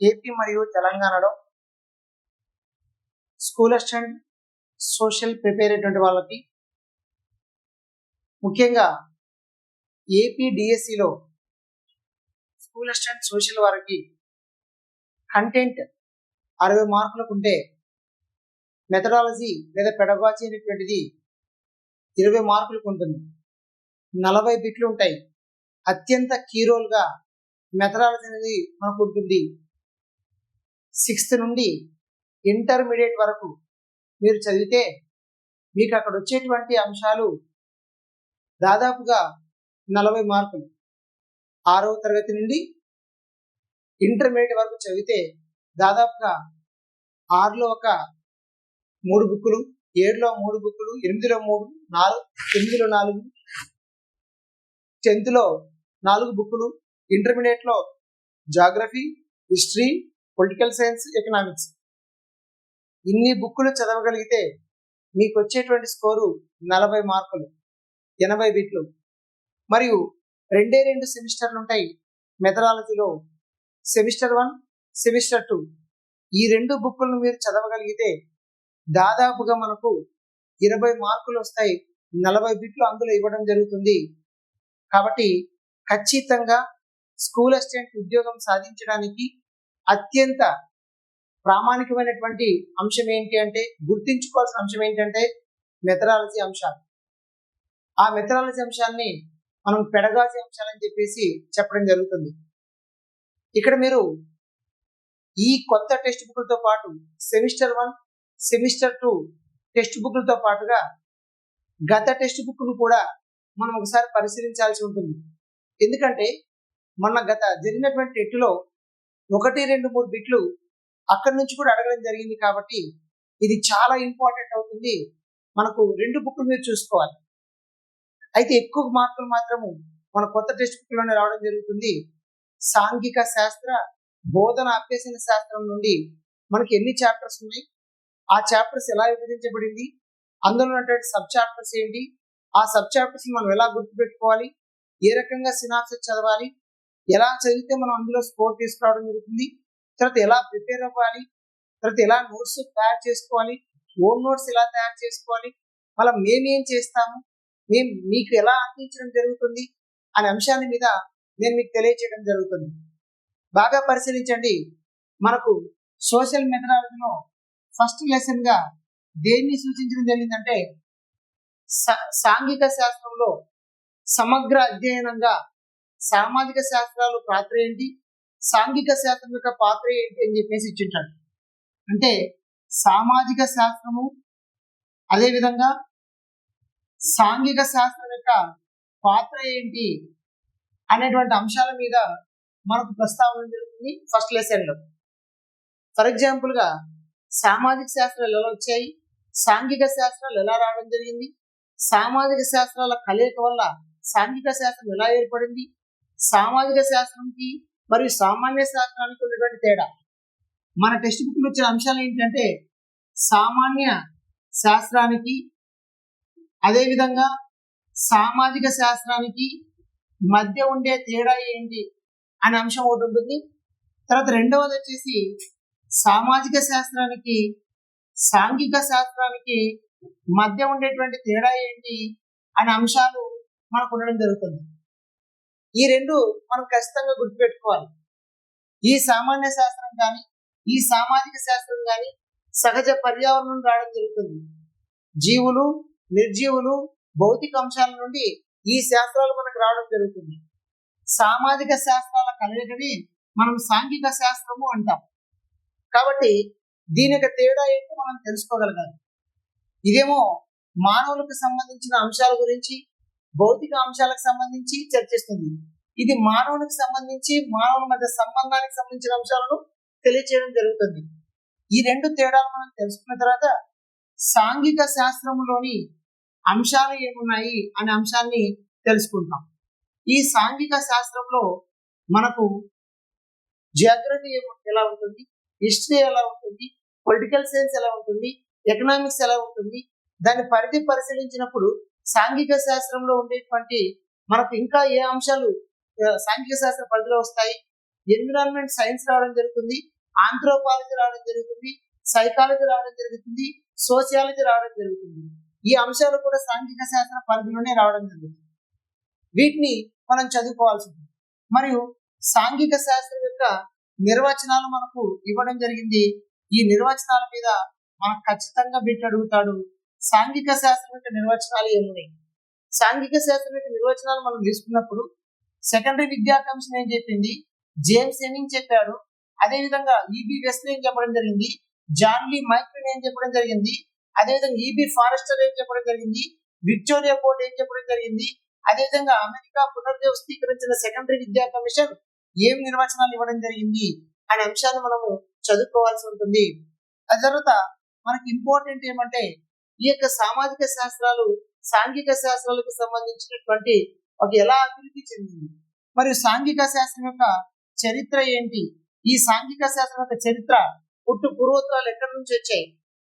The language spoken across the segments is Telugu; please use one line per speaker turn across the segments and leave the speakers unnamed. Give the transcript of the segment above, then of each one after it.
ఏపీ మరియు తెలంగాణలో స్కూల్ అసిస్టెంట్ సోషల్ ప్రిపేర్ అయినటువంటి వాళ్ళకి ముఖ్యంగా ఏపీ డిఎస్సిలో స్కూల్ అసిస్టెంట్ సోషల్ వారికి కంటెంట్ అరవై మార్కులకు ఉంటే మెథడాలజీ లేదా పెడబాజీ అనేటువంటిది ఇరవై మార్కులకు ఉంటుంది. నలభై బిట్లు ఉంటాయి. అత్యంత కీరోల్గా మెథడాలజీ అనేది మనకు ఉంటుంది. సిక్స్త్ నుండి ఇంటర్మీడియట్ వరకు మీరు చదివితే మీకు అక్కడ వచ్చేటువంటి అంశాలు దాదాపుగా నలభై మార్కులు. ఆరవ తరగతి నుండి ఇంటర్మీడియట్ వరకు చదివితే దాదాపుగా ఆరులో ఒక మూడు బుక్కులు ఏడులో మూడు బుక్కులు ఎనిమిదిలో మూడు నాలుగు ఎనిమిదిలో నాలుగు టెన్త్లో నాలుగు బుక్కులు ఇంటర్మీడియట్లో geography history political science economics. ఇన్ని బుక్కులు చదవగలిగితే మీకు వచ్చేటువంటి స్కోరు నలభై మార్కులు ఎనభై బిట్లు. మరియు రెండే రెండు సెమిస్టర్లు ఉంటాయి మెథడాలజీలో. Semester one semester two. ఈ రెండు బుక్కులను మీరు చదవగలిగితే దాదాపుగా మనకు ఇరవై మార్కులు వస్తాయి నలభై బిట్లు అందులో ఇవ్వడం జరుగుతుంది. కాబట్టి ఖచ్చితంగా స్కూల్ అసిస్టెంట్ ఉద్యోగం సాధించడానికి అత్యంత ప్రామాణికమైనటువంటి అంశం ఏంటి అంటే గుర్తించుకోవాల్సిన అంశం ఏంటంటే మెథడాలజీ అంశాలు. ఆ మెథడాలజీ అంశాన్ని మనం పెడగాల్సిన అంశాలని చెప్పేసి చెప్పడం జరుగుతుంది. ఇక్కడ మీరు ఈ కొత్త టెక్స్ట్ బుక్లతో పాటు semester one semester two text బుక్లతో పాటుగా గత టెక్స్ట్ బుక్ను కూడా మనం ఒకసారి పరిశీలించాల్సి ఉంటుంది. ఎందుకంటే మొన్న గత జరిగినటువంటి టెట్లో ఒకటి రెండు మూడు బిట్లు అక్కడి నుంచి కూడా అడగడం జరిగింది కాబట్టి ఇది చాలా ఇంపార్టెంట్ అవుతుంది. మనకు రెండు బుక్లు మీరు చూసుకోవాలి. అయితే ఎక్కువ మార్కులు మాత్రము మన కొత్త టెక్స్ట్ బుక్లోనే రావడం జరుగుతుంది. సాంఘిక శాస్త్ర బోధన అభ్యసన శాస్త్రం నుండి మనకి ఎన్ని చాప్టర్స్ ఉన్నాయి? ఆ చాప్టర్స్ ఎలా విభజించబడింది? అందులో ఉన్నటువంటి సబ్ చాప్టర్స్ ఏంటి? ఆ సబ్ చాప్టర్స్ మనం ఎలా గుర్తుపెట్టుకోవాలి? ఏ రకంగా సినాప్సెస్ చదవాలి? ఎలా చదివితే మనం అందులో స్కోర్ తీసుకురావడం జరుగుతుంది? తర్వాత ఎలా ప్రిపేర్ అవ్వాలి? తర్వాత ఎలా నోట్స్ తయారు చేసుకోవాలి? ఓన్ నోట్స్ ఎలా తయారు చేసుకోవాలి? మళ్ళీ మేమేం చేస్తాము? మేము మీకు ఎలా అందించడం జరుగుతుంది? అనే అంశాన్ని మీద నేను మీకు తెలియచేయడం జరుగుతుంది. బాగా పరిశీలించండి. మనకు సోషల్ మెథడాలజీలో ఫస్ట్ లెసన్గా దేన్ని సూచించడం జరిగిందంటే సాంఘిక శాస్త్రంలో సమగ్ర అధ్యయనంగా సామాజిక శాస్త్రాలు పాత్ర ఏంటి? సాంఘిక శాస్త్రం యొక్క పాత్ర ఏంటి అని చెప్పేసి ఇచ్చింటాడు. అంటే సామాజిక శాస్త్రము అదేవిధంగా సాంఘిక శాస్త్రం యొక్క పాత్ర ఏంటి అనేటువంటి అంశాల మీద మనకు ప్రస్తావన జరుగుతుంది ఫస్ట్ లెసన్లో. ఫర్ ఎగ్జాంపుల్గా సామాజిక శాస్త్రాలు ఎలా వచ్చాయి? సాంఘిక శాస్త్రాలు ఎలా రావడం జరిగింది? సామాజిక శాస్త్రాల కలయిక వల్ల సాంఘిక శాస్త్రం ఎలా ఏర్పడింది? సామాజిక శాస్త్రంకి మరియు సామాన్య శాస్త్రానికి ఉన్నటువంటి తేడా. మన టెక్స్ట్ బుక్లో వచ్చిన అంశాలు ఏంటంటే సామాన్య శాస్త్రానికి అదేవిధంగా సామాజిక శాస్త్రానికి మధ్య ఉండే తేడా ఏంటి అనే అంశం ఒకటి ఉంటుంది. తర్వాత రెండవది వచ్చేసి సామాజిక శాస్త్రానికి సాంఘిక శాస్త్రానికి మధ్య ఉండేటువంటి తేడా ఏంటి అనే అంశాలు మనకు ఉండడం జరుగుతుంది. ఈ రెండు మనం ఖచ్చితంగా గుర్తుపెట్టుకోవాలి. ఈ సామాన్య శాస్త్రం కానీ ఈ సామాజిక శాస్త్రం కానీ సహజ పర్యావరణం రావడం జరుగుతుంది. జీవులు నిర్జీవులు భౌతిక అంశాల నుండి ఈ శాస్త్రాలు మనకు రావడం జరుగుతుంది. సామాజిక శాస్త్రాల కలయికని మనం సాంఘిక శాస్త్రము అంటాం. కాబట్టి దీని యొక్క తేడా ఏంటో మనం తెలుసుకోగలగాలి. ఇదేమో మానవులకు సంబంధించిన అంశాల గురించి భౌతిక అంశాలకు సంబంధించి చర్చిస్తుంది. ఇది మానవునికి సంబంధించి మానవుల మధ్య సంబంధానికి సంబంధించిన అంశాలను తెలియచేయడం జరుగుతుంది. ఈ రెండు తేడాలు మనం తెలుసుకున్న తర్వాత సాంఘిక శాస్త్రంలోని అంశాలు ఏమున్నాయి అనే అంశాన్ని తెలుసుకుంటాం ఈ సాంఘిక శాస్త్రంలో మనకు జియోగ్రఫీ ఎలా ఉంటుంది? హిస్టరీ ఎలా ఉంటుంది? పొలిటికల్ సైన్స్ ఎలా ఉంటుంది? ఎకనామిక్స్ ఎలా ఉంటుంది? దాని పరిధి పరిశీలించినప్పుడు సాంఘిక శాస్త్రంలో ఉండేటువంటి మనకు ఇంకా ఏ అంశాలు సాంఘిక శాస్త్ర పరిధిలో వస్తాయి. ఎన్విరాన్మెంట్ సైన్స్ రావడం జరుగుతుంది. ఆంథ్రోపాలజీ రావడం జరుగుతుంది. సైకాలజీ రావడం జరుగుతుంది. సోషియాలజీ రావడం జరుగుతుంది. ఈ అంశాలు కూడా సాంఘిక శాస్త్ర పరిధిలోనే రావడం జరుగుతుంది. వీటిని మనం చదువుకోవాల్సి ఉంటుంది. మరియు సాంఘిక శాస్త్రం యొక్క నిర్వచనాలు మనకు ఇవ్వడం జరిగింది. ఈ నిర్వచనాల మీద మనకు ఖచ్చితంగా బిట్ అడుగుతాడు. సాంఘిక శాస్త్రం యొక్క నిర్వచనాలు ఏమున్నాయి? సాంఘిక శాస్త్రం యొక్క నిర్వచనాలు మనం తీసుకున్నప్పుడు సెకండరీ విద్యా కమిషన్ ఏం చెప్పింది? జేమ్స్ ఎమింగ్ చెప్పాడు. అదే విధంగా ఈబి వెస్లీ ఏం చెప్పడం జరిగింది? జాన్ లీ మైక్రిన్ ఏం చెప్పడం జరిగింది? అదేవిధంగా ఈబి ఫారెస్టర్ ఏం చెప్పడం జరిగింది? విక్టోరియా పోర్ట్ ఏం చెప్పడం జరిగింది? అదేవిధంగా అమెరికా పునర్వ్యవస్థీకరించిన సెకండరీ విద్యా కమిషన్ ఏం నిర్వచనాలు ఇవ్వడం జరిగింది? అనే అంశాన్ని మనము చదువుకోవాల్సి ఉంటుంది. ఆ తర్వాత మనకి ఇంపార్టెంట్ ఏమంటే ఈ యొక్క సామాజిక శాస్త్రాలు సాంఘిక శాస్త్రాలకు సంబంధించినటువంటి ఒక ఎలా అభివృద్ధి చెందింది? మరియు సాంఘిక శాస్త్రం యొక్క చరిత్ర ఏంటి? ఈ సాంఘిక శాస్త్రం యొక్క చరిత్ర పుట్టు పూర్వోత్తరాలు ఎక్కడి నుంచి వచ్చాయి?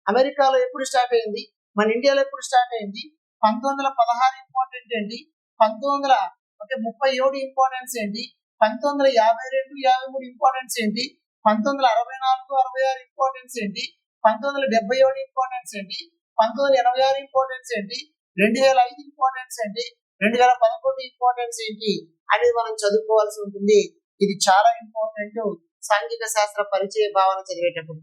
అమెరికాలో ఎప్పుడు స్టార్ట్ అయింది? మన ఇండియాలో ఎప్పుడు స్టార్ట్ అయింది? పంతొమ్మిది వందల పదహారు ఇంపార్టెంట్ ఏంటి? పంతొమ్మిది వందల అంటే ముప్పై ఏడు ఇంపార్టెన్స్ ఏంటి? పంతొమ్మిది వందల యాభై రెండు యాభై మూడు ఇంపార్టెన్స్ ఏంటి? పంతొమ్మిది వందల అరవై నాలుగు అరవై ఆరు ఇంపార్టెన్స్ ఏంటి? పంతొమ్మిది వందల డెబ్బై ఏడు ఇంపార్టెన్స్ ఏంటి? పంతొమ్మిది వందల ఎనభై ఆరు ఇంపార్టెన్స్ ఏంటి? రెండు వేల ఐదు ఇంపార్టెన్స్ ఏంటి? రెండు వేల పదకొండు ఇంపార్టెన్స్ ఏంటి అనేది మనం చదువుకోవాల్సి ఉంటుంది. ఇది చాలా ఇంపార్టెంట్ సాంఘిక శాస్త్ర పరిచయ భావన చదివేటప్పుడు.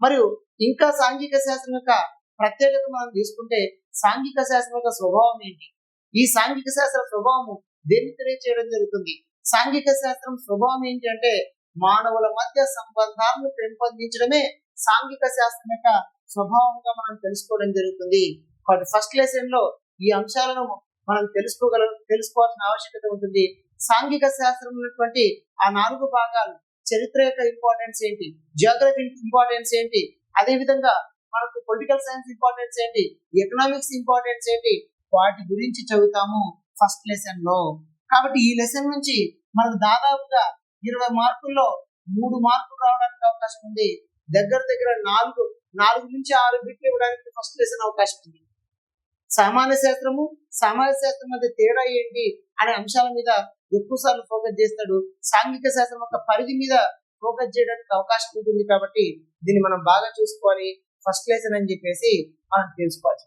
మరియు ఇంకా సాంఘిక శాస్త్రం యొక్క ప్రత్యేకత మనం తీసుకుంటే సాంఘిక శాస్త్రం యొక్క స్వభావం ఏంటి? ఈ సాంఘిక శాస్త్ర స్వభావము దేన్ని తెలియచేయడం జరుగుతుంది? సాంఘిక శాస్త్రం స్వభావం ఏంటి అంటే మానవుల మధ్య సంబంధాలను పెంపొందించడమే సాంఘిక శాస్త్రం యొక్క స్వభావంగా మనం తెలుసుకోవడం జరుగుతుంది. కాబట్టి ఫస్ట్ లెసన్లో ఈ అంశాలను మనం తెలుసుకోగల తెలుసుకోవాల్సిన ఆవశ్యకత ఉంటుంది. సాంఘిక శాస్త్రం ఉన్నటువంటి ఆ నాలుగు భాగాలు చరిత్ర యొక్క ఇంపార్టెన్స్ ఏంటి? జియోగ్రఫీ ఇంపార్టెన్స్ ఏంటి? అదే విధంగా మనకు పొలిటికల్ సైన్స్ ఇంపార్టెన్స్ ఏంటి? ఎకనామిక్స్ ఇంపార్టెన్స్ ఏంటి? వాటి గురించి చదువుతాము ఫస్ట్ లెసన్లో. కాబట్టి ఈ లెసన్ నుంచి మనకు దాదాపుగా ఇరవై మార్కుల్లో మూడు మార్కులు రావడానికి అవకాశం ఉంది. దగ్గర దగ్గర నాలుగు నాలుగు నుంచి ఆరు బిట్లు ఇవ్వడానికి ఫస్ట్ లెసన్ అవకాశం ఉంది. సామాన్య శాస్త్రము సామాజిక శాస్త్రం మధ్య తేడా ఏంటి అనే అంశాల మీద ఎక్కువ సార్లు ఫోకస్ చేస్తాడు. సాంఘిక శాస్త్రం యొక్క పరిధి మీద ఫోకస్ చేయడానికి అవకాశం ఉంటుంది కాబట్టి దీన్ని మనం బాగా చూసుకోవాలి. ఫస్ట్ లెసన్ అని చెప్పేసి మనం తెలుసుకోవచ్చు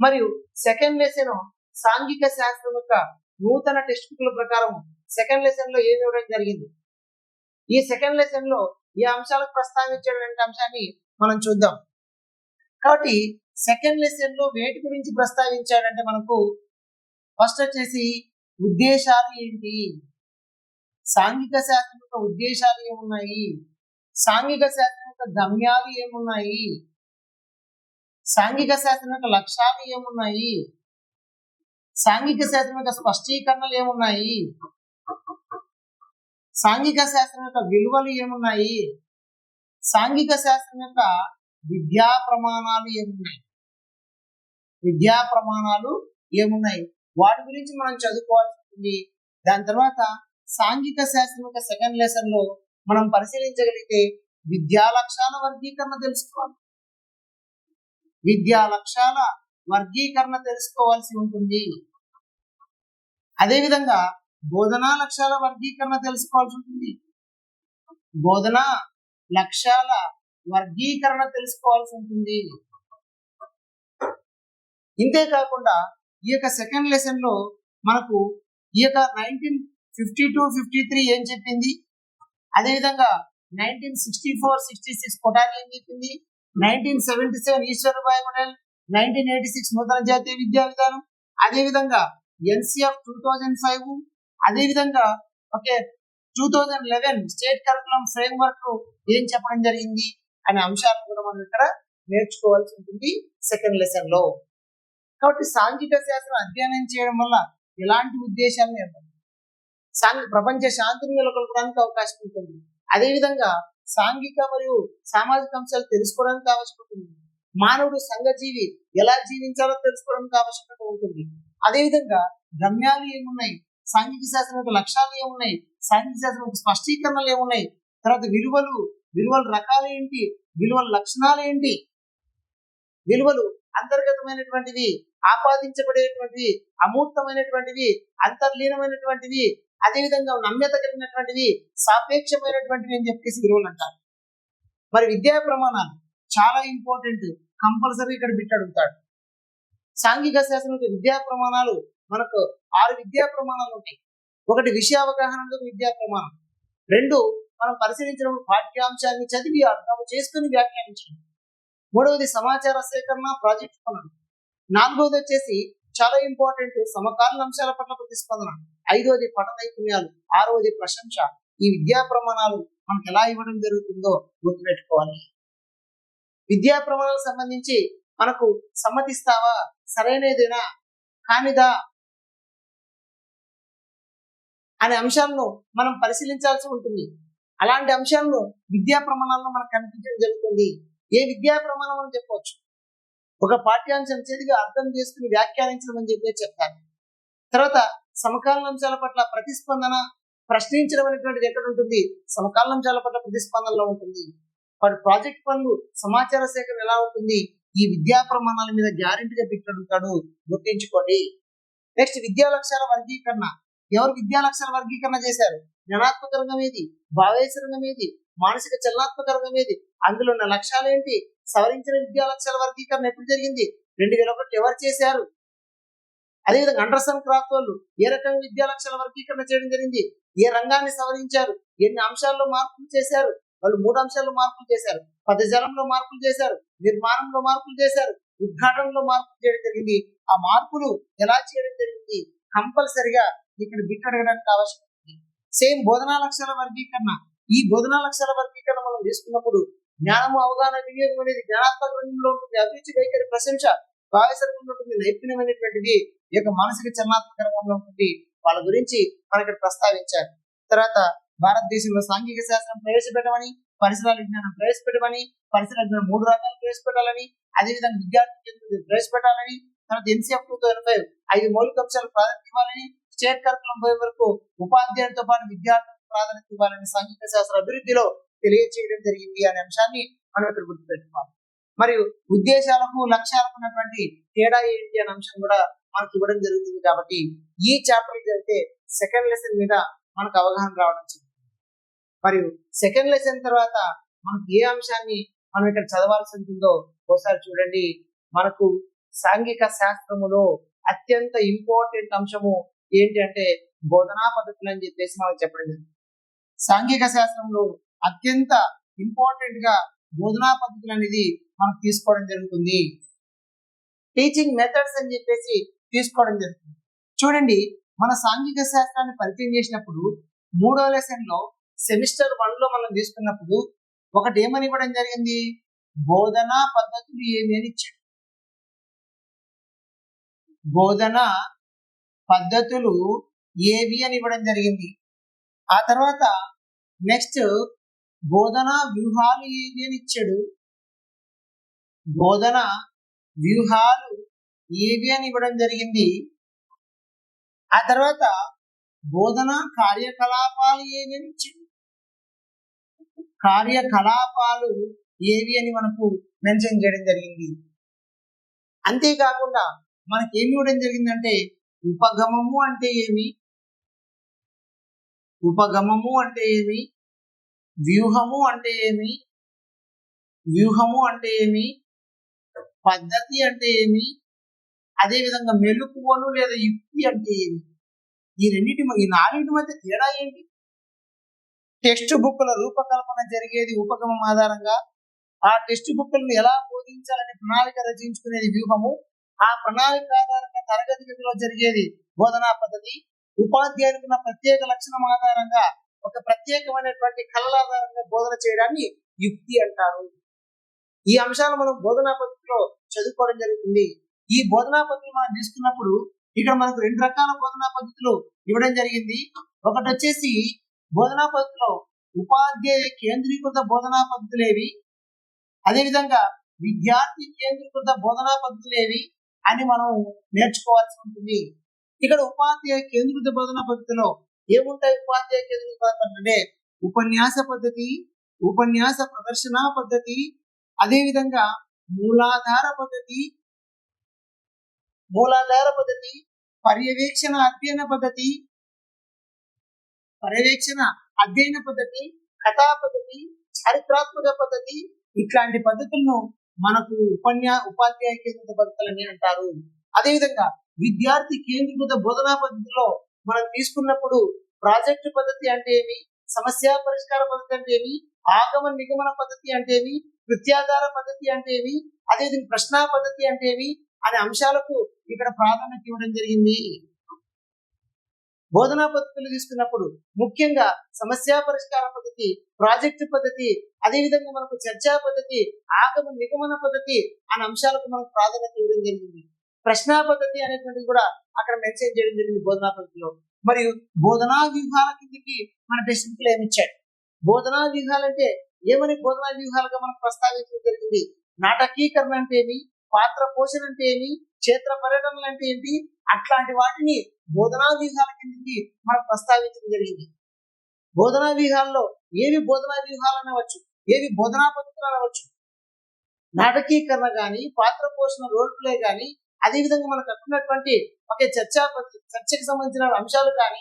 మరియు సెకండ్ లెసన్ సాంఘిక శాస్త్రం యొక్క నూతన టెక్స్ట్ బుక్ల ప్రకారం సెకండ్ లెసన్లో ఏమి ఇవ్వడం జరిగింది? ఈ సెకండ్ లెసన్లో ఈ అంశాలకు ప్రస్తావించేటువంటి అంశాన్ని మనం చూద్దాం. కాబట్టి సెకండ్ లెసన్లో వేటి గురించి ప్రస్తావించాడంటే మనకు ఫస్ట్ వచ్చేసి ఉద్దేశాలు ఏంటి? సాంఘిక శాస్త్రం యొక్క ఉద్దేశాలు ఏమున్నాయి? సాంఘిక శాస్త్రం యొక్క గమ్యాలు ఏమున్నాయి? సాంఘిక శాస్త్రం యొక్క లక్ష్యాలు ఏమున్నాయి? సాంఘిక శాస్త్రం యొక్క స్పష్టీకరణలు ఏమున్నాయి? సాంఘిక శాస్త్రం యొక్క విలువలు ఏమున్నాయి? సాంఘిక శాస్త్రం యొక్క విద్యా ప్రమాణాలు ఏమున్నాయి? విద్యా ప్రమాణాలు ఏమున్నాయి? వాటి గురించి మనం చదువుకోవాల్సి ఉంటుంది దాని తర్వాత సాంఘిక శాస్త్రం యొక్క సెకండ్ లెసన్లో మనం పరిశీలించగలిగితే విద్యా లక్ష్యాల వర్గీకరణ తెలుసుకోవాలి. విద్యా లక్ష్యాల వర్గీకరణ తెలుసుకోవాల్సి ఉంటుంది. అదేవిధంగా బోధనా లక్ష్యాల వర్గీకరణ తెలుసుకోవాల్సి ఉంటుంది. బోధనా లక్ష్యాల వర్గీకరణ తెలుసుకోవాల్సి ఉంటుంది. ఇంతే కాకుండా ఈ యొక్క సెకండ్ లెసన్లో మనకు ఈ యొక్క nineteen fifty two fifty three ఏం చెప్పింది? అదేవిధంగా nineteen sixty four sixty six Kothari ఏం చెప్పింది? Nineteen seventy seven Ishwarbhai model nineteen eighty six నూతన జాతీయ విద్యా విధానం అదేవిధంగా ఎన్సిఎఫ్ టూ థౌజండ్ ఫైవ్ అదేవిధంగా okay two thousand eleven state curriculum framework ఏం చెప్పడం జరిగింది? అనే అంశాలను కూడా మనం ఇక్కడ నేర్చుకోవాల్సి ఉంటుంది సెకండ్ లెసన్లో. కాబట్టి సాంఘిక శాస్త్రం అధ్యయనం చేయడం వల్ల ఎలాంటి ఉద్దేశాలు ఏర్పడతాయి సాంఘిక ప్రపంచ శాంతిని నెలకొల్పడానికి అవకాశం ఉంటుంది. అదేవిధంగా సాంఘిక మరియు సామాజిక అంశాలు తెలుసుకోవడానికి ఆవశ్యకత ఉంది మానవుడు సంఘజీవి ఎలా జీవించాలో తెలుసుకోవడానికి ఆవశ్యకత ఉంటుంది. అదేవిధంగా గమ్యాలు ఏమున్నాయి? సాంఘిక శాస్త్రం యొక్క లక్ష్యాలు ఏమున్నాయి? సాంఘిక శాస్త్రం యొక్క స్పష్టీకరణలు ఏమున్నాయి? తర్వాత విలువలు విలువల రకాలు ఏంటి విలువల లక్షణాలు ఏంటి విలువలు అంతర్గతమైనటువంటివి ఆపాదించబడేటువంటివి అమూర్తమైనటువంటివి అంతర్లీనమైనటువంటివి అదేవిధంగా నమ్యత కలిగినటువంటివి సాపేక్షమైనటువంటివి అని చెప్పేసి విలువలు అంటారు. మరి విద్యా ప్రమాణాలు చాలా ఇంపార్టెంట్. కంపల్సరీ ఇక్కడ బిట్ అడుగుతాడు. సాంఘిక శాస్త్రం విద్యా ప్రమాణాలు మనకు ఆరు విద్యా ప్రమాణాలు ఉంటాయి. ఒకటి విషయ విద్యా ప్రమాణం. రెండు మనం పరిశీలించినప్పుడు పాఠ్యాంశాన్ని చదివి అర్థం చేసుకుని వ్యాఖ్యానించండి. మూడవది సమాచార సేకరణ ప్రాజెక్ట్ పనులు. నాలుగవది వచ్చేసి చాలా ఇంపార్టెంట్ సమకాలీన అంశాల పట్ల ప్రతిస్పందన. ఐదవది పట నైపుణ్యాలు ఆరవది ప్రశంస. ఈ విద్యా ప్రమాణాలు మనకు ఎలా ఇవ్వడం జరుగుతుందో గుర్తుపెట్టుకోవాలి. విద్యా ప్రమాణాలకు సంబంధించి మనకు సమ్మతిస్తావా? సరైనదేనా? కానిదా? అనే అంశాలను మనం పరిశీలించాల్సి ఉంటుంది. అలాంటి అంశాలను విద్యా ప్రమాణాల్లో మనకు కనిపించడం జరుగుతుంది. ఏ విద్యా ప్రమాణం అని చెప్పవచ్చు ఒక పాఠ్యాంశం చేతిగా అర్థం చేసుకుని వ్యాఖ్యానించడం అని చెప్పి చెప్తారు తర్వాత సమకాలీన అంశాల పట్ల ప్రతిస్పందన ప్రశ్నించడం అనేటువంటిది ఎక్కడ ఉంటుంది? సమకాలీన అంశాల పట్ల ప్రతిస్పందనలో ఉంటుంది. వాటి ప్రాజెక్ట్ పనులు సమాచార సేకరణ ఎలా ఉంటుంది? ఈ విద్యా ప్రమాణాల మీద గ్యారెంటీగా పెట్టాడు గుర్తించుకోండి. నెక్స్ట్ విద్యా లక్ష్యాల వర్గీకరణ. ఎవరు విద్యా లక్ష్యాల వర్గీకరణ చేశారు? జ్ఞానాత్మక రంగం ఏది? భావేశ రంగం ఏది? మానసిక చలనాత్మక రంగం ఏది? అందులో ఉన్న లక్ష్యాలు ఏంటి? సవరించిన విద్యా లక్ష్యాల వర్గీకరణ ఎప్పుడు జరిగింది? రెండు వేల ఒకటి ఎవరు చేశారు? అదేవిధంగా అండర్సన్ క్రాఫ్ట్ వాళ్ళు ఏ రకంగా విద్యా లక్ష్యాల వర్గీకరణ చేయడం జరిగింది? ఏ రంగాన్ని సవరించారు? ఎన్ని అంశాల్లో మార్పులు చేశారు? వాళ్ళు మూడు అంశాల్లో మార్పులు చేశారు. పదజలంలో మార్పులు చేశారు. నిర్మాణంలో మార్పులు చేశారు. ఉద్ఘాటనలో మార్పులు చేయడం జరిగింది. ఆ మార్పులు ఎలా చేయడం జరిగింది? కంపల్సరిగా ఇక్కడ బిట్ అడగడానికి అవసరం సేమ్ బోధనా లక్ష్యాల వర్గీకరణ. ఈ బోధనా లక్ష్యాల వర్గీకరణ మనం తీసుకున్నప్పుడు జ్ఞానము అవగాహన వినియోగం అనేది జ్ఞానాత్మక రంగంలో ఉంటుంది. అభిరుచి వైఖరి ప్రశంస భావేశ ఉంటుంది. నైపుణ్యం అనేటువంటిది ఈ యొక్క మానసిక చలనాత్మక రంగంలో ఉంటుంది. వాళ్ళ గురించి మనం ఇక్కడ ప్రస్తావించారు తర్వాత భారతదేశంలో సాంఘిక శాస్త్రం ప్రవేశపెట్టమని పరిసరాల విజ్ఞానం ప్రవేశపెట్టమని పరిసర విజ్ఞానం మూడు రకాలు ప్రవేశపెట్టాలని అదేవిధంగా విద్యార్థి ప్రవేశపెట్టాలని తర్వాత ఎన్సీఎఫ్ టూ థౌసండ్ ఫైవ్ ఐదు మౌలిక అంశాలు ప్రాధాన్యత ఇవ్వాలని స్టేట్ కరికులం పోయే వరకు ఉపాధ్యాయులతో పాటు విద్యార్థులకు ప్రాధాన్యత ఇవ్వాలని సాంఘిక శాస్త్ర అభివృద్ధిలో తెలియచేయడం జరిగింది అనే అంశాన్ని మనం ఇక్కడ గుర్తుపెట్టుకోవాలి. మరియు ఉద్దేశాలకు లక్ష్యాలకు ఉన్నటువంటి తేడా ఏంటి అనే అంశం కూడా మనకి ఇవ్వడం జరుగుతుంది కాబట్టి ఈ చాప్టర్ అయితే సెకండ్ లెసన్ మీద మనకు అవగాహన రావడం జరుగుతుంది. మరియు సెకండ్ లెసన్ తర్వాత మనకు ఏ అంశాన్ని మనం ఇక్కడ చదవాల్సి ఉంటుందో ఒకసారి చూడండి. మనకు సాంఘిక శాస్త్రములో అత్యంత ఇంపార్టెంట్ అంశము ఏంటి అంటే బోధనా పద్ధతులు అని చెప్పేసి మనకు చెప్పడం జరిగింది. సాంఘిక శాస్త్రంలో అత్యంత ఇంపార్టెంట్గా బోధనా పద్ధతులు అనేది మనం తీసుకోవడం జరుగుతుంది. టీచింగ్ మెథడ్స్ అని చెప్పేసి తీసుకోవడం జరుగుతుంది. చూడండి మన సాంఘిక శాస్త్రాన్ని పరిచయం చేసినప్పుడు మూడో లెసన్లో సెమిస్టర్ వన్లో మనం తీసుకున్నప్పుడు ఒకటి ఏమని ఇవ్వడం జరిగింది? బోధనా పద్ధతులు ఏమి అని ఇచ్చాడు బోధన పద్ధతులు ఏవి అని ఇవ్వడం జరిగింది. ఆ తర్వాత నెక్స్ట్ బోధన వ్యూహాలు ఏవి అని ఇచ్చాడు. బోధన వ్యూహాలు ఏవి అని ఇవ్వడం జరిగింది. ఆ తర్వాత బోధన కార్యకలాపాలు ఏవి అని ఇచ్చాడు. కార్యకలాపాలు ఏవి అని మనకు మెన్షన్ చేయడం జరిగింది. అంతేకాకుండా మనకి ఏమి ఇవ్వడం జరిగిందంటే ఉపగమము అంటే ఏమి? ఉపగమము అంటే ఏమి? వ్యూహము అంటే ఏమి? వ్యూహము అంటే ఏమి? పద్ధతి అంటే ఏమి? అదేవిధంగా మెలుకువలు లేదా యుక్తి అంటే ఏమి? ఈ రెండింటి ఈ నాలుగింటి మధ్య తేడా ఏంటి? టెక్స్ట్ బుక్ల రూపకల్పన జరిగేది ఉపగమం ఆధారంగా. ఆ టెక్స్ట్ బుక్లను ఎలా బోధించాలని ప్రణాళిక రచించుకునేది వ్యూహము? ఆ ప్రణాళిక ఆధారంగా తరగతి గదిలో జరిగేది బోధనా పద్ధతి. ఉపాధ్యాయులకు ఉన్న ప్రత్యేక లక్షణం ఆధారంగా ఒక ప్రత్యేకమైనటువంటి కళల ఆధారంగా బోధన చేయడాన్ని యుక్తి అంటారు. ఈ అంశాలు మనం బోధనా పద్ధతిలో చదువుకోవడం జరుగుతుంది. ఈ బోధనా పద్ధతులు మనం తీసుకున్నప్పుడు ఇక్కడ మనకు రెండు రకాల బోధనా పద్ధతులు ఇవ్వడం జరిగింది. ఒకటి వచ్చేసి బోధనా పద్ధతిలో ఉపాధ్యాయ కేంద్రీకృత బోధనా పద్ధతులు ఏవి అదేవిధంగా విద్యార్థి కేంద్రీకృత బోధనా పద్ధతులు ఏవి అని మనం నేర్చుకోవాల్సి ఉంటుంది. ఇక్కడ ఉపాధ్యాయ కేంద్రిత బోధన పద్ధతిలో ఏముంటాయి ఉపాధ్యాయ కేంద్రిత బోధన అంటే ఉపన్యాస పద్ధతి ఉపన్యాస ప్రదర్శన పద్ధతి అదేవిధంగా మూలాధార పద్ధతి మూలాధార పద్ధతి పర్యవేక్షణ అధ్యయన పద్ధతి పర్యవేక్షణ అధ్యయన పద్ధతి కథా పద్ధతి చారిత్రాత్మక పద్ధతి ఇట్లాంటి పద్ధతులను మనకు ఉపన్యా ఉపాధ్యాయ కేంద్రిత పద్ధతులని అంటారు. అదేవిధంగా విద్యార్థి కేంద్రీకృత బోధనా పద్ధతిలో మనం తీసుకున్నప్పుడు ప్రాజెక్టు పద్ధతి అంటే ఏమి? సమస్య పరిష్కార పద్ధతి అంటే ఏమి? ఆగమన నిగమన పద్ధతి అంటే ఏమి? కృత్యాధార పద్ధతి అంటే ఏమి? అదేవిధంగా ప్రశ్నా పద్ధతి అంటే ఏమి? అనే అంశాలకు ఇక్కడ ప్రాధాన్యత ఇవ్వడం జరిగింది. బోధనా పద్ధతులు తీసుకున్నప్పుడు ముఖ్యంగా సమస్య పరిష్కార పద్ధతి ప్రాజెక్టు పద్ధతి అదేవిధంగా మనకు చర్చా పద్ధతి ఆగమ నిగమన పద్ధతి అనే అంశాలకు మనకు ప్రాధాన్యత ఇవ్వడం జరిగింది. ప్రశ్నా పద్ధతి అనేటువంటిది కూడా అక్కడ మెన్షన్ చేయడం జరిగింది బోధనా పద్ధతిలో మరియు బోధనా వ్యూహాల కిందకి మన టెక్స్ట్లో ఏమిచ్చాడు బోధనా వ్యూహాలు అంటే ఏమని బోధనా వ్యూహాలుగా మనకు ప్రస్తావించడం జరిగింది? నాటకీకరణ అంటే ఏమి? పాత్ర పోషణ అంటే ఏమి క్షేత్ర పర్యటనలు అంటే ఏంటి? అట్లాంటి వాటిని బోధనా వ్యూహాల కిందకి మనకు ప్రస్తావించడం జరిగింది. బోధనా వ్యూహాల్లో ఏవి బోధనా వ్యూహాలు అనవచ్చు? ఏవి బోధనా పద్ధతులు అనవచ్చు? నాటకీకరణ కానీ పాత్ర పోషణ రోల్ ప్లే కానీ అదేవిధంగా మనకు అట్టున్నటువంటి ఒకే చర్చా చర్చకు సంబంధించిన అంశాలు కానీ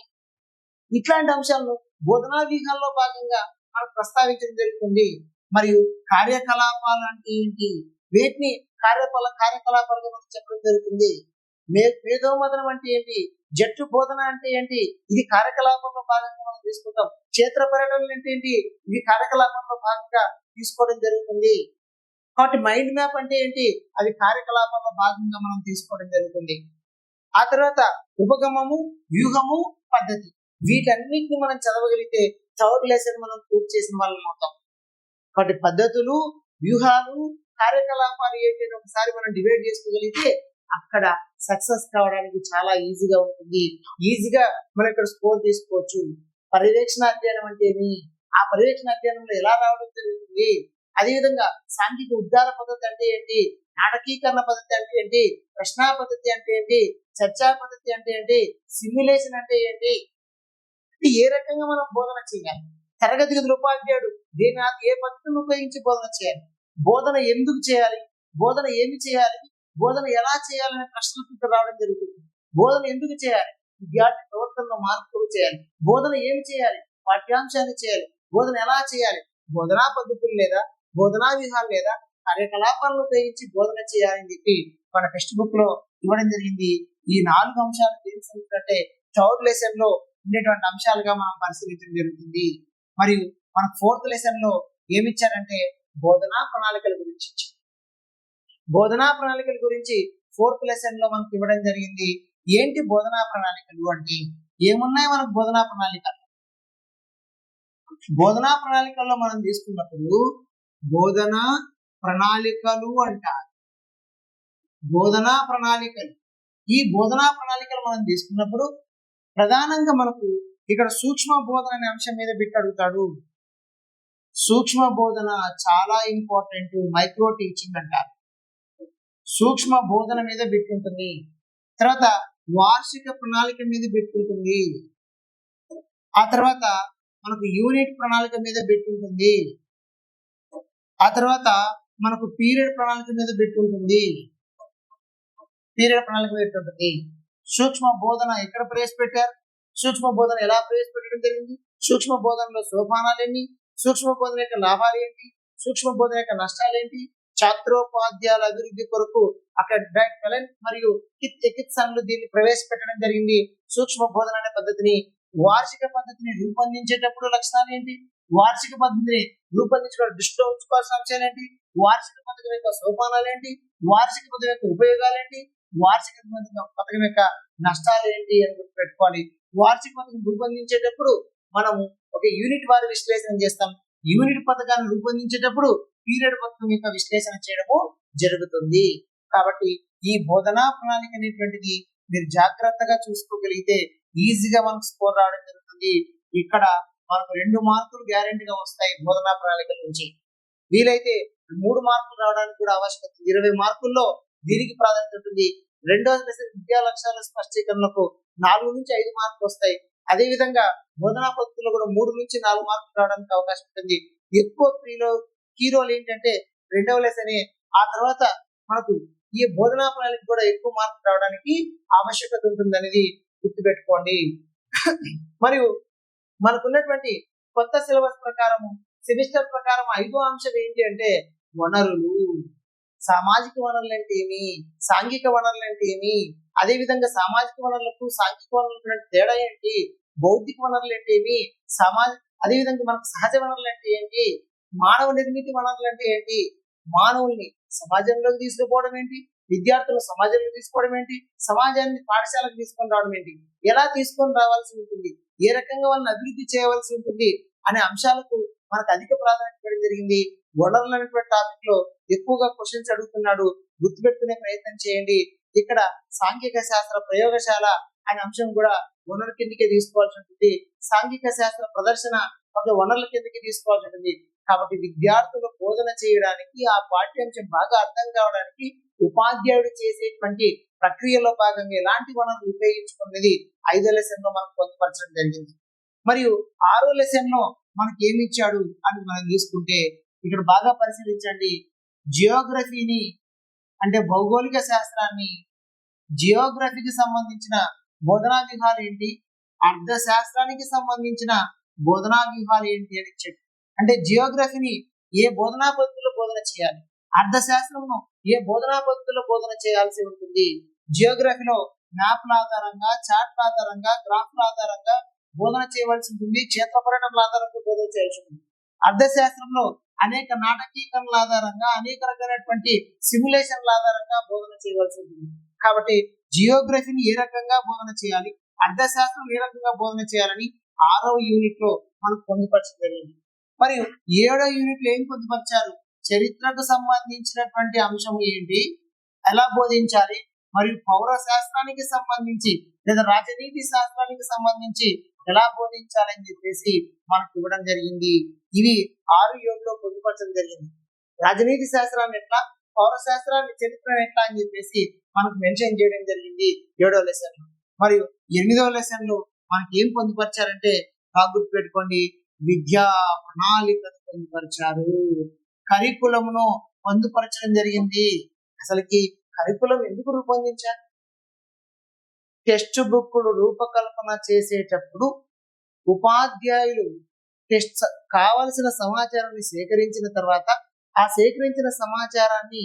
ఇట్లాంటి అంశాలను బోధనా వ్యూహాల్లో భాగంగా మనకు ప్రస్తావించడం జరుగుతుంది. మరియు కార్యకలాపాలు అంటే ఏంటి? వీటిని కార్యకలా కార్యకలాపాలుగా మనకు చెప్పడం జరుగుతుంది. మే మేధోమదనం అంటే ఏంటి? జట్టు బోధన అంటే ఏంటి? ఇది కార్యకలాపంలో భాగంగా మనం తీసుకుంటాం. క్షేత్ర పర్యటనలు అంటే ఏంటి? ఇవి కార్యకలాపంలో భాగంగా తీసుకోవడం జరుగుతుంది. కాబట్టి మైండ్ మ్యాప్ అంటే ఏంటి? అది కార్యకలాపంలో భాగంగా మనం తీసుకోవడం జరుగుతుంది. ఆ తర్వాత ఉపగమము వ్యూహము పద్ధతి. వీటన్నిటిని మనం చదవగలిగితే థర్డ్ లెసన్ మనం పూర్తి చేసిన వాళ్ళం అవుతాం. కాబట్టి పద్ధతులు వ్యూహాలు కార్యకలాపాలు ఏంటి అని ఒకసారి మనం డివైడ్ చేసుకోగలిగితే అక్కడ సక్సెస్ కావడానికి చాలా ఈజీగా ఉంటుంది. ఈజీగా మనం ఇక్కడ స్కోర్ తీసుకోవచ్చు. పర్యవేక్షణ అధ్యయనం అంటే ఏమి? ఆ పర్యవేక్షణ అధ్యయనంలో ఎలా రావడం జరుగుతుంది? అదేవిధంగా సాంఘిక ఉద్దార పద్ధతి అంటే ఏంటి? నాటకీకరణ పద్ధతి అంటే ఏంటి? ప్రశ్నా పద్ధతి అంటే ఏంటి? చర్చా పద్ధతి అంటే ఏంటి? సిమ్యులేషన్ అంటే ఏంటి? ఏ రకంగా మనం బోధన చేయాలి? తరగతి గది ఉపాధ్యాయుడు దీని ఏ పద్ధతిని ఉపయోగించి బోధన చేయాలి? బోధన ఎందుకు చేయాలి? బోధన ఏమి చేయాలి? బోధన ఎలా చేయాలనే ప్రశ్నలకు ఇక్కడ రావడం జరుగుతుంది. బోధన ఎందుకు చేయాలి? విద్యార్థి ప్రవర్తనలో మార్పులు చేయాలి. బోధన ఏమి చేయాలి? పాఠ్యాంశాన్ని చేయాలి. బోధన ఎలా చేయాలి? బోధనా పద్ధతులు లేదా బోధనా వ్యూహాలు లేదా కార్యకలాపాలను ఉపయోగించి బోధన చేయాలని చెప్పి మన టెక్స్ట్ బుక్లో ఇవ్వడం జరిగింది. ఈ నాలుగు అంశాలు ఏంటంటే థర్డ్ లెసన్లో ఉండేటువంటి అంశాలుగా మనం పరిశీలించడం జరుగుతుంది. మరియు మన ఫోర్త్ లెసన్లో ఏమిచ్చారంటే బోధనా ప్రణాళికల గురించి. బోధనా ప్రణాళికల గురించి ఫోర్త్ లెసన్లో మనకు ఇవ్వడం జరిగింది. ఏంటి బోధనా ప్రణాళికలు అంటే? ఏమున్నాయి మనకు బోధనా ప్రణాళిక? బోధనా ప్రణాళికల్లో మనం తీసుకున్నప్పుడు బోధనా ప్రణాళికలు అంటారు. బోధనా ప్రణాళికలు. ఈ బోధనా ప్రణాళికలు మనం తీసుకున్నప్పుడు ప్రధానంగా మనకు ఇక్కడ సూక్ష్మ బోధన అనే అంశం మీద బిట్ అడుగుతాడు. సూక్ష్మ బోధన చాలా ఇంపార్టెంట్ మైక్రో టీచింగ్ అంటారు. సూక్ష్మ బోధన మీద బిట్ ఉంటుంది తర్వాత వార్షిక ప్రణాళిక మీద బిట్ ఉంటుంది ఆ తర్వాత మనకు యూనిట్ ప్రణాళిక మీద బిట్ ఉంటుంది ఆ తర్వాత మనకు పీరియడ్ ప్రణాళిక మీద బిట్ ఉంటుంది పీరియడ్ ప్రణాళిక పెట్టుంటుంది. ఉంటుంది సూక్ష్మ బోధన ఎక్కడ ప్రవేశపెట్టారు? సూక్ష్మ బోధన ఎలా ప్రవేశపెట్టడం జరిగింది? సూక్ష్మ బోధనలో సోపానాలు ఎన్ని? సూక్ష్మ బోధన యొక్క లాభాలు ఏంటి? సూక్ష్మ బోధన యొక్క నష్టాలు ఏంటి? ఛాత్రోపాధ్యాయుల అభివృద్ధి కొరకు అక్కడ టాలెంట్ మరియు చికిత్సలు దీన్ని ప్రవేశపెట్టడం జరిగింది. సూక్ష్మ బోధన అనే పద్ధతిని వార్షిక పద్ధతిని రూపొందించేటప్పుడు లక్షణాలు ఏంటి? వార్షిక పద్ధతిని రూపొందించుకోవడం దృష్టిలో ఉంచుకోవాల్సిన అంశాలు ఏంటి? వార్షిక పథకం యొక్క సోపానాలు ఏంటి? వార్షిక పథకం యొక్క ఉపయోగాలు ఏంటి? వార్షిక పథకం యొక్క నష్టాలు ఏంటి అని పెట్టుకోవాలి వార్షిక పథకం రూపొందించేటప్పుడు మనము ఒక యూనిట్ వారి విశ్లేషణ చేస్తాం. యూనిట్ పథకాన్ని రూపొందించేటప్పుడు పీరియడ్ పథకం యొక్క విశ్లేషణ చేయడము జరుగుతుంది. కాబట్టి ఈ బోధనా ప్రణాళిక అనేటువంటిది మీరు జాగ్రత్తగా చూసుకోగలిగితే ఈజీగా మనకు స్కోర్ రావడం జరుగుతుంది. ఇక్కడ మనకు రెండు మార్కులు గ్యారెంటీగా వస్తాయి బోధనా ప్రణాళిక నుంచి. వీలైతే మూడు మార్కులు రావడానికి కూడా ఆవశ్యకత ఇరవై మార్కుల్లో దీనికి ప్రాధాన్యత ఉంటుంది. రెండో దశ విద్యా లక్ష్యాల స్పష్టీకరణకు నాలుగు నుంచి ఐదు మార్కులు వస్తాయి. అదేవిధంగా బోధనా పద్ధతుల్లో కూడా మూడు నుంచి నాలుగు మార్కులు రావడానికి అవకాశం ఉంటుంది. ఎక్కువ ప్రీలో కీ రోల్ ఏంటంటే రెండవ లెసనే. ఆ తర్వాత మనకు ఈ బోధనా ప్రణాళిక కూడా ఎక్కువ మార్కులు రావడానికి ఆవశ్యకత ఉంటుంది అనేది గుర్తుపెట్టుకోండి. మరియు మనకున్నటువంటి కొత్త సిలబస్ ప్రకారము సెమిస్టర్ ప్రకారం ఐదో అంశం ఏంటి అంటే వనరులు. సామాజిక వనరులు అంటే ఏమి? సాంఘిక వనరులు అంటే ఏమి? అదేవిధంగా సామాజిక వనరులకు సాంఘిక వనరులకు తేడా ఏంటి? బౌద్ధిక వనరులు అంటే ఏమి? సమాజ అదే విధంగా మనకు సహజ వనరులు అంటే ఏంటి? మానవ నిర్మితి వనరులు అంటే ఏంటి? మానవుల్ని సమాజంలోకి తీసుకుపోవడం ఏంటి? విద్యార్థులు సమాజంలో తీసుకోవడం ఏంటి? సమాజాన్ని పాఠశాలకు తీసుకొని రావడం ఏంటి? ఎలా తీసుకొని రావాల్సి ఉంటుంది? ఏ రకంగా వాళ్ళని అభివృద్ధి చేయవలసి ఉంటుంది? అనే అంశాలకు మనకు అధిక ప్రాధాన్యత ఇవ్వడం జరిగింది. గొడవలు అనేటువంటి టాపిక్లో ఎక్కువగా క్వశ్చన్స్ అడుగుతున్నాడు. గుర్తుపెట్టుకునే ప్రయత్నం చేయండి. ఇక్కడ సాంఘిక శాస్త్ర ప్రయోగశాల అనే అంశం కూడా వనరు కిందకే తీసుకోవాల్సి ఉంటుంది సాంఘిక శాస్త్ర ప్రదర్శన ఒక వనరుల కిందకి తీసుకోవాల్సి ఉంటుంది కాబట్టి విద్యార్థులు బోధన చేయడానికి ఆ పాఠ్యాంశం బాగా అర్థం కావడానికి ఉపాధ్యాయుడు చేసేటువంటి ప్రక్రియలో భాగంగా ఎలాంటి వనరులు ఉపయోగించుకున్నది ఐదో లెసన్లో మనకు పొందుపరచడం జరిగింది. మరియు ఆరో లెసన్లో మనకి ఏమి ఇచ్చాడు అని మనం తీసుకుంటే ఇక్కడ బాగా పరిశీలించండి. జియోగ్రఫీని అంటే భౌగోళిక శాస్త్రాన్ని జియోగ్రఫీకి సంబంధించిన బోధనా వ్యూహాలు ఏంటి? అర్థశాస్త్రానికి సంబంధించిన బోధనా వ్యూహాలు ఏంటి అని చెప్పి అంటే జియోగ్రఫీని ఏ బోధనా పద్ధతిలో బోధన చేయాలి? అర్థశాస్త్రంను ఏ బోధనా పద్ధతిలో బోధన చేయాల్సి ఉంటుంది? జియోగ్రఫీలో మ్యాప్ల ఆధారంగా చార్ట్ల ఆధారంగా గ్రాఫ్ల ఆధారంగా బోధన చేయవలసి ఉంటుంది. క్షేత్రపర్యటనల ఆధారంగా బోధన చేయాల్సి ఉంటుంది. అర్థశాస్త్రంలో అనేక నాటకీకరణల ఆధారంగా అనేక రకమైనటువంటి సిమ్యులేషన్ల ఆధారంగా బోధన చేయవలసి ఉంటుంది. కాబట్టి జియోగ్రఫీని ఏ రకంగా బోధన చేయాలి? అర్థశాస్త్రం ఏ రకంగా బోధన చేయాలని ఆరో యూనిట్లో మనకు పొందుపరచగలిగింది మరియు ఏడో యూనిట్లో ఏం పొందుపరిచారు? చరిత్రకు సంబంధించినటువంటి అంశం ఏంటి? ఎలా బోధించాలి? మరియు పౌర శాస్త్రానికి సంబంధించి లేదా రాజనీతి శాస్త్రానికి సంబంధించి ఎలా బోధించాలని చెప్పేసి మనకు ఇవ్వడం జరిగింది. ఇవి ఆరు ఏడులో పొందుపరచడం జరిగింది. రాజనీతి శాస్త్రాన్ని ఎట్లా పౌర శాస్త్రాన్ని చరిత్ర ఎట్లా అని చెప్పేసి మనకు మెన్షన్ చేయడం జరిగింది ఏడో లెసన్లో మరియు ఎనిమిదవ లెసన్లో మనకి ఏం పొందుపరిచారంటే గుర్తు పెట్టుకోండి విద్యా ప్రణాళికను పొందుపరిచారు. కరికులమును పొందుపరచడం జరిగింది. అసలుకి కరికులం ఎందుకు రూపొందించారు? టెక్స్ట్ బుక్లు రూపకల్పన చేసేటప్పుడు ఉపాధ్యాయులు టెస్ట్ కావలసిన సమాచారాన్ని సేకరించిన తర్వాత ఆ సేకరించిన సమాచారాన్ని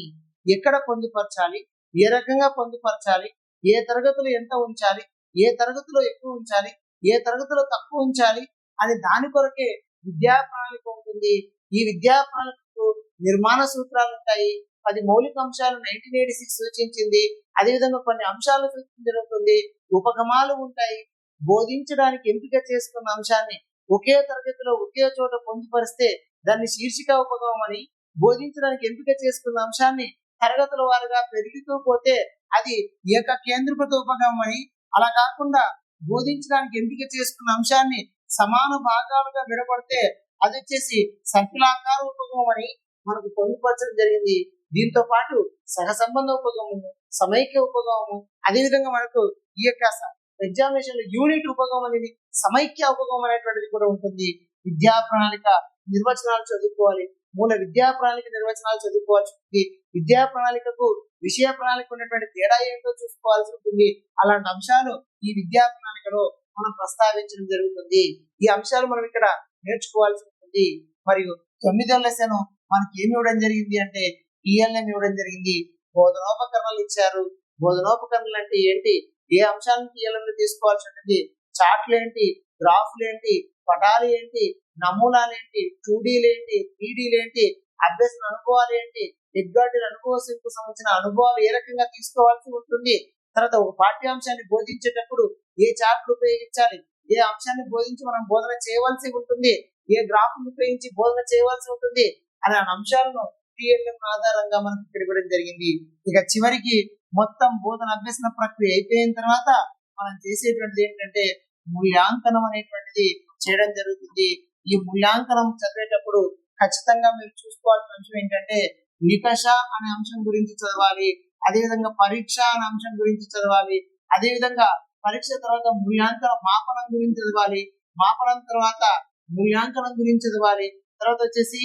ఎక్కడ పొందుపరచాలి? ఏ రకంగా పొందుపరచాలి? ఏ తరగతులు ఎంత ఉంచాలి? ఏ తరగతిలో ఎక్కువ ఉంచాలి? ఏ తరగతిలో తక్కువ ఉంచాలి? అని దాని కొరకే విద్యా ప్రణాళిక ఉంటుంది. ఈ విద్యా ప్రణాళికకు నిర్మాణ సూత్రాలు ఉంటాయి. పది మౌలిక అంశాలు నైన్టీన్ ఎయిటీ సిక్స్ సూచించింది. అదేవిధంగా కొన్ని అంశాలు సూచించబడుతుంది. ఉపగమాలు ఉంటాయి. బోధించడానికి ఎంపిక చేసుకున్న అంశాన్ని ఒకే తరగతిలో ఒకే చోట పొందుపరిస్తే దాన్ని శీర్షిక ఉపగమం అని బోధించడానికి ఎంపిక చేసుకున్న అంశాన్ని తరగతుల వారుగా పెరుగుతూ పోతే అది ఏక కేంద్రీకృత ఉపగమం అని. అలా కాకుండా బోధించడానికి ఎంపిక చేసుకున్న అంశాన్ని సమాన భాగాలుగా విడపడితే అది వచ్చేసి సంకులాకార ఉపగమం అని మనకు పొందుపరచడం జరిగింది. దీంతో పాటు సహసంబంధ ఉపగమము సమైక్య ఉపగమము అదేవిధంగా మనకు ఈ యొక్క ఎగ్జామినేషన్ యూనిట్ ఉపగమం అనేది సమైక్య ఉపగమం అనేటువంటిది కూడా ఉంటుంది. విద్యా ప్రణాళిక నిర్వచనాలు చదువుకోవాలి. మూల విద్యా ప్రణాళిక నిర్వచనాలు చదువుకోవాల్సి ఉంటుంది. విద్యా ప్రణాళికకు విషయ ప్రణాళిక ఉన్నటువంటి తేడా ఏంటో చూసుకోవాల్సి ఉంటుంది. అలాంటి అంశాలు ఈ విద్యా ప్రణాళికలో మనం ప్రస్తావించడం జరుగుతుంది. ఈ అంశాలు మనం ఇక్కడ నేర్చుకోవాల్సి ఉంటుంది. మరియు తొమ్మిదో లెసన్ మనకి ఏమి ఇవ్వడం జరిగింది అంటే ఈఎల్ఎం ఇవ్వడం జరిగింది. బోధనోపకరణలు ఇచ్చారు. బోధనోపకరణలు అంటే ఏంటి? ఏ అంశాలను ఈఎల్ఎంలు తీసుకోవాల్సి ఉంటుంది చార్ట్లు ఏంటి? గ్రాఫ్లు ఏంటి? పటాలు ఏంటి? నమూనాలు ఏంటి? టూడీలు ఏంటి? త్రీడీలు ఏంటి? అభ్యసన అనుభవాలు ఏంటి? ఎగ్గాటి అనుభవకు సంబంధించిన అనుభవాలు ఏ రకంగా తీసుకోవాల్సి ఉంటుంది? తర్వాత ఒక పాఠ్యాంశాన్ని బోధించేటప్పుడు ఏ చార్ట్లు ఉపయోగించాలి? ఏ అంశాన్ని బోధించి మనం బోధన చేయవలసి ఉంటుంది? ఏ గ్రాఫ్ను ఉపయోగించి బోధన చేయవలసి ఉంటుంది? అనే అంశాలను టిఎల్ఎం ఆధారంగా మనకు ఇక్కడ ఇవ్వడం జరిగింది. ఇక చివరికి మొత్తం బోధన అభ్యసన ప్రక్రియ అయిపోయిన తర్వాత మనం చేసేటువంటిది ఏంటంటే మూల్యాంకనం అనేటువంటిది చేయడం జరుగుతుంది. ఈ మూల్యాంకనం చదివేటప్పుడు ఖచ్చితంగా మీరు చూసుకోవాల్సిన అంశం ఏంటంటే నికష అనే అంశం గురించి చదవాలి. అదేవిధంగా పరీక్ష అనే అంశం గురించి చదవాలి. అదేవిధంగా పరీక్ష తర్వాత మూల్యాంకన మాపనం గురించి చదవాలి. మాపనం తర్వాత మూల్యాంకనం గురించి చదవాలి. తర్వాత వచ్చేసి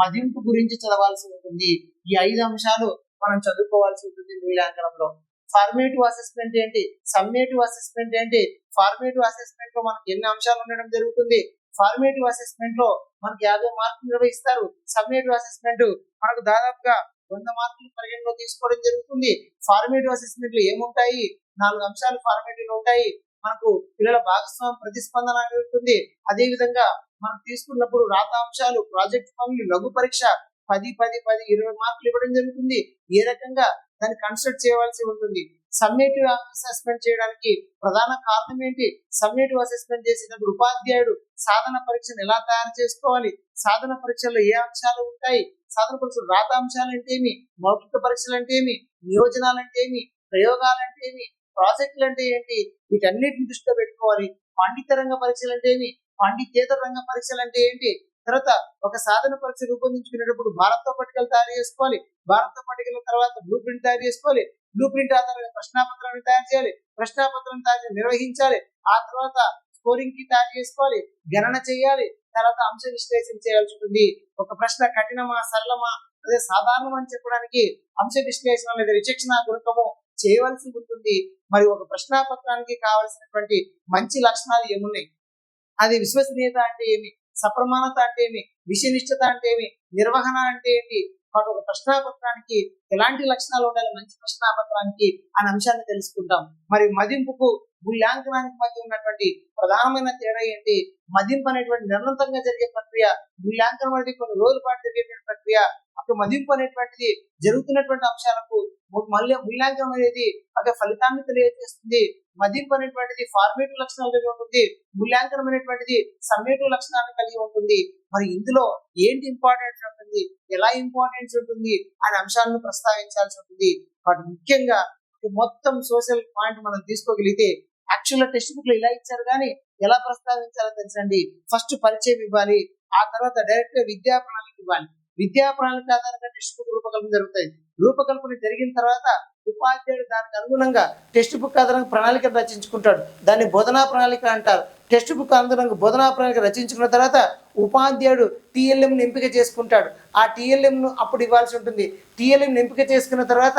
మదింపు గురించి చదవాల్సి ఉంటుంది. ఈ ఐదు అంశాలు మనం చదువుకోవాల్సి ఉంటుంది మూల్యాంకనంలో ఫార్మేటివ్ అసెస్మెంట్ ఏంటి? సమ్మేటివ్ అసెస్మెంట్ ఏంటి? ఫార్మేటివ్ అసెస్మెంట్లో మనకి ఎన్ని అంశాలు ఉండడం జరుగుతుంది? ఫార్మేటివ్ అసెస్మెంట్లో మనకి యాభై మార్కులు నిర్వహిస్తారు. సమ్మేటివ్ అసెస్మెంట్ మనకు దాదాపుగా వంద మార్కులు పరిగణలో తీసుకోవడం జరుగుతుంది. ఫార్మేటివ్ అసెస్మెంట్లో ఏముంటాయి? నాలుగు అంశాలు ఫార్మేటివ్లో ఉంటాయి. మనకు పిల్లల భాగస్వామ్య ప్రతిస్పందన అనేది ఉంటుంది. అదే విధంగా మనం తీసుకున్నప్పుడు రాత అంశాలు ప్రాజెక్ట్ పనులు లఘు పరీక్ష పది పది పది ఇరవై మార్కులు ఇవ్వడం జరుగుతుంది. ఏ రకంగా దాన్ని కన్సల్ట్ చేయవలసి ఉంటుంది? సమ్మేటివ్ అసెస్మెంట్ చేయడానికి ప్రధాన కారణం ఏంటి? సమ్మేటివ్ అసెస్మెంట్ చేసినప్పుడు ఉపాధ్యాయుడు సాధన పరీక్షను ఎలా తయారు చేసుకోవాలి? సాధన పరీక్షల్లో ఏ అంశాలు ఉంటాయి? సాధన పరీక్షలు రాత అంశాలు అంటే ఏమి? మౌఖిక పరీక్షలు అంటే ఏమి? నియోజనాలు అంటే ఏమి? ప్రయోగాలు అంటే ఏమి? ప్రాజెక్టులు అంటే ఏంటి? వీటన్నిటిని దృష్టిలో పెట్టుకోవాలి. పాండిత్య రంగ పరీక్షలు అంటే ఏమి? పాండిత్యేతర రంగ పరీక్షలు అంటే ఏంటి? తర్వాత ఒక సాధన పరీక్ష రూపొందించుకునేటప్పుడు భారత పట్టికలు తయారు చేసుకోవాలి. భారత పట్టికల తర్వాత బ్లూ ప్రింట్ తయారు చేసుకోవాలి. బ్లూ ప్రింట్ ఆధారంగా ప్రశ్నాపత్రాన్ని తయారు చేయాలి. ప్రశ్నాపత్రం తయారు నిర్వహించాలి. ఆ తర్వాత స్కోరింగ్కి తయారు చేసుకోవాలి. గణన చేయాలి. తర్వాత అంశ విశ్లేషణ చేయాల్సి ఉంటుంది. ఒక ప్రశ్న కఠినమా సరళమా అదే సాధారణం అని చెప్పడానికి అంశ విశ్లేషణ లేదా విచక్షణ గుణకము చేయవలసి ఉంటుంది. మరి ఒక ప్రశ్నాపత్రానికి కావలసినటువంటి మంచి లక్షణాలు ఏమున్నాయి? అది విశ్వసనీయత అంటే ఏమి? సప్రమాణత అంటే ఏమి? విషయనిష్టత అంటే ఏమి? నిర్వహణ అంటే ఏంటి వాటి ఒక ప్రశ్నాపత్రానికి ఎలాంటి లక్షణాలు ఉండాలి? మంచి ప్రశ్నాపత్రానికి అనే అంశాన్ని తెలుసుకుంటాం మరి మదింపుకు మూల్యాంకనానికి మధ్య ఉన్నటువంటి ప్రధానమైన తేడా ఏంటి? మదింపు అనేటువంటి నిరంతరంగా జరిగే ప్రక్రియ మూల్యాంకనం అనేది కొన్ని రోజుల పాటు జరిగేటువంటి ప్రక్రియ అక్కడ మదింపు అనేటువంటిది జరుగుతున్నటువంటి అంశాలకు మళ్ళీ మూల్యాంకనం అనేది ఒక ఫలితాన్ని తెలియజేస్తుంది. మదింపు అనేటువంటిది ఫార్మేటివ్ లక్షణాలు కలిగి ఉంటుంది. మూల్యాంకనం అనేటువంటిది సమ్మేటివ్ లక్షణాలను కలిగి ఉంటుంది. మరి ఇందులో ఏంటి ఇంపార్టెన్స్ ఉంటుంది? ఎలా ఇంపార్టెన్స్ ఉంటుంది? అనే అంశాలను ప్రస్తావించాల్సి ఉంటుంది. వాటి ముఖ్యంగా మొత్తం సోషల్ పాయింట్ మనం తీసుకోగలిగితే యాక్చువల్ టెక్స్ట్ బుక్లో ఇలా ఇచ్చారు కానీ ఎలా ప్రస్తావించాలో తెలుసండి? ఫస్ట్ పరిచయం ఇవ్వాలి ఆ తర్వాత డైరెక్ట్గా విద్యా ప్రణాళిక ఇవ్వాలి. విద్యా ప్రణాళిక ఆధారంగా టెక్స్ట్ బుక్ రూపకల్పన జరుగుతాయి. రూపకల్పన జరిగిన తర్వాత ఉపాధ్యాయుడు దానికి అనుగుణంగా టెక్స్ట్ బుక్ ఆధారంగా ప్రణాళిక రచించుకుంటాడు. దాన్ని బోధనా ప్రణాళిక అంటారు. టెక్స్ట్ బుక్ అనుగుణంగా బోధనా ప్రణాళిక రచించుకున్న తర్వాత ఉపాధ్యాయుడు టీఎల్ఎం ఎంపిక చేసుకుంటాడు. ఆ టీఎల్ఎంను అప్పుడు ఇవ్వాల్సి ఉంటుంది. టీఎల్ఎంను ఎంపిక చేసుకున్న తర్వాత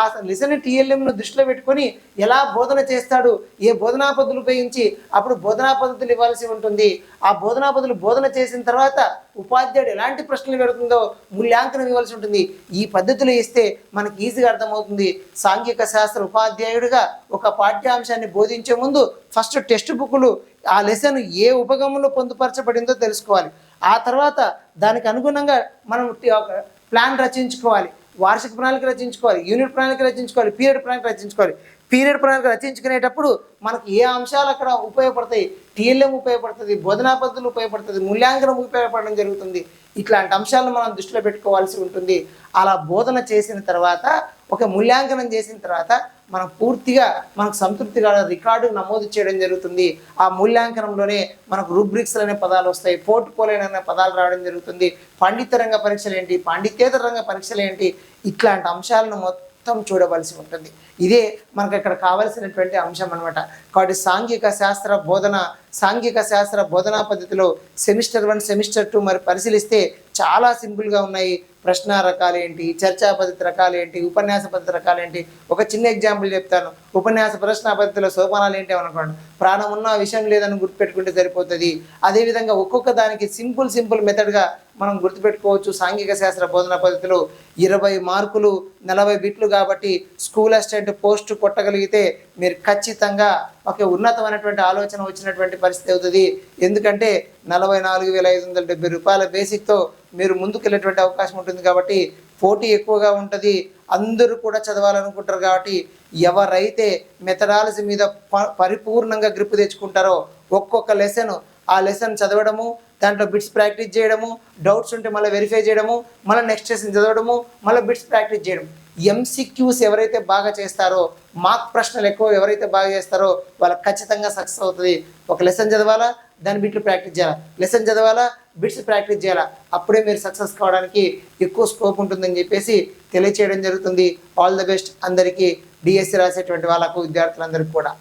ఆ లిసన్ టిఎల్ఎంను దృష్టిలో పెట్టుకొని ఎలా బోధన చేస్తాడు ఏ బోధనా పద్ధతులు ఉపయోగించి అప్పుడు బోధనా పద్ధతులు ఇవ్వాల్సి ఉంటుంది. ఆ బోధనా పద్ధతులు బోధన చేసిన తర్వాత ఉపాధ్యాయుడు ఎలాంటి ప్రశ్నలు పెడుతుందో మూల్యాంకనం ఇవ్వాల్సి ఉంటుంది. ఈ పద్ధతులు ఇస్తే మనకి ఈజీగా అర్థమవుతుంది. సాంఘిక శాస్త్ర ఉపాధ్యాయుడిగా ఒక పాఠ్యాంశాన్ని బోధించే ముందు ఫస్ట్ టెక్స్ట్ బుక్లు ఆ లెసన్ ఏ ఉపగమంలో పొందుపరచబడిందో తెలుసుకోవాలి. ఆ తర్వాత దానికి అనుగుణంగా మనం ఒక ప్లాన్ రచించుకోవాలి. వార్షిక ప్రణాళిక రచించుకోవాలి. యూనిట్ ప్రణాళిక రచించుకోవాలి. పీరియడ్ ప్రణాళిక రచించుకోవాలి. పీరియడ్ ప్రణాళిక రచించుకునేటప్పుడు మనకి ఏ అంశాలు అక్కడ ఉపయోగపడతాయి? టీఎల్ఎం ఉపయోగపడుతుంది బోధనా పద్ధతులు ఉపయోగపడుతుంది మూల్యాంకనం ఉపయోగపడడం జరుగుతుంది. ఇట్లాంటి అంశాలను మనం దృష్టిలో పెట్టుకోవాల్సి ఉంటుంది. అలా బోధన చేసిన తర్వాత ఒక మూల్యాంకనం చేసిన తర్వాత మనం పూర్తిగా మనకు సంతృప్తిగా రికార్డు నమోదు చేయడం జరుగుతుంది. ఆ మూల్యాంకనంలోనే మనకు రూబ్రిక్స్లు అనే పదాలు వస్తాయి పోర్ట్ఫోలియో అనే పదాలు రావడం జరుగుతుంది. పాండిత్య రంగ పరీక్షలు ఏంటి? పాండిత్యేతర రంగ పరీక్షలు ఏంటి? ఇట్లాంటి అంశాలను మొత్తం మొత్తం చూడవలసి ఉంటుంది. ఇదే మనకు ఇక్కడ కావలసినటువంటి అంశం అనమాట కాబట్టి సాంఘిక శాస్త్ర బోధన సాంఘిక శాస్త్ర బోధనా పద్ధతిలో సెమిస్టర్ వన్ సెమిస్టర్ టూ మరి పరిశీలిస్తే చాలా సింపుల్గా ఉన్నాయి. ప్రశ్న రకాలు ఏంటి? చర్చా పద్ధతి రకాలు ఏంటి? ఉపన్యాస పద్ధతి రకాలు ఏంటి? ఒక చిన్న ఎగ్జాంపుల్ చెప్తాను. ఉపన్యాస ప్రశ్న పద్ధతిలో సోపానాలు ఏంటి అనుకోండి. ప్రాణం ఉన్న విషయం లేదని గుర్తుపెట్టుకుంటే సరిపోతుంది. అదేవిధంగా ఒక్కొక్క దానికి సింపుల్ సింపుల్ మెథడ్గా మనం గుర్తుపెట్టుకోవచ్చు. సాంఘిక శాస్త్ర బోధన పద్ధతిలో ఇరవై మార్కులు నలభై బిట్లు కాబట్టి స్కూల్ అసిస్టెంట్ పోస్ట్ కొట్టగలిగితే మీరు ఖచ్చితంగా ఒక ఉన్నతమైనటువంటి ఆలోచన వచ్చినటువంటి పరిస్థితి అవుతుంది. ఎందుకంటే నలభై నాలుగు వేల ఐదు వందల డెబ్బై రూపాయల బేసిక్తో మీరు ముందుకెళ్ళేటువంటి అవకాశం ఉంటుంది కాబట్టి పోటీ ఎక్కువగా ఉంటుంది. అందరూ కూడా చదవాలనుకుంటారు కాబట్టి ఎవరైతే మెథడాలజీ మీద ప- పరిపూర్ణంగా గ్రిప్ తెచ్చుకుంటారో ఒక్కొక్క లెసన్ ఆ లెసన్ చదవడము దాంట్లో బిట్స్ ప్రాక్టీస్ చేయడము డౌట్స్ ఉంటే మళ్ళీ వెరిఫై చేయడము మళ్ళీ నెక్స్ట్ లెసన్ చదవడము మళ్ళీ బిట్స్ ప్రాక్టీస్ చేయడం. ఎంసీక్యూస్ ఎవరైతే బాగా చేస్తారో మార్క్ ప్రశ్నలు ఎక్కువ ఎవరైతే బాగా చేస్తారో వాళ్ళకి ఖచ్చితంగా సక్సెస్ అవుతుంది. ఒక లెసన్ చదవాలా దాని బిట్లు ప్రాక్టీస్ చేయాలా? లెసన్ చదవాలా? బిట్స్ ప్రాక్టీస్ చేయాలా? అప్పుడే మీరు సక్సెస్ కావడానికి ఎక్కువ స్కోప్ ఉంటుందని చెప్పేసి తెలియచేయడం జరుగుతుంది. ఆల్ ద బెస్ట్ అందరికీ. డిఎస్సి రాసేటువంటి వాళ్ళకు విద్యార్థులందరికీ కూడా.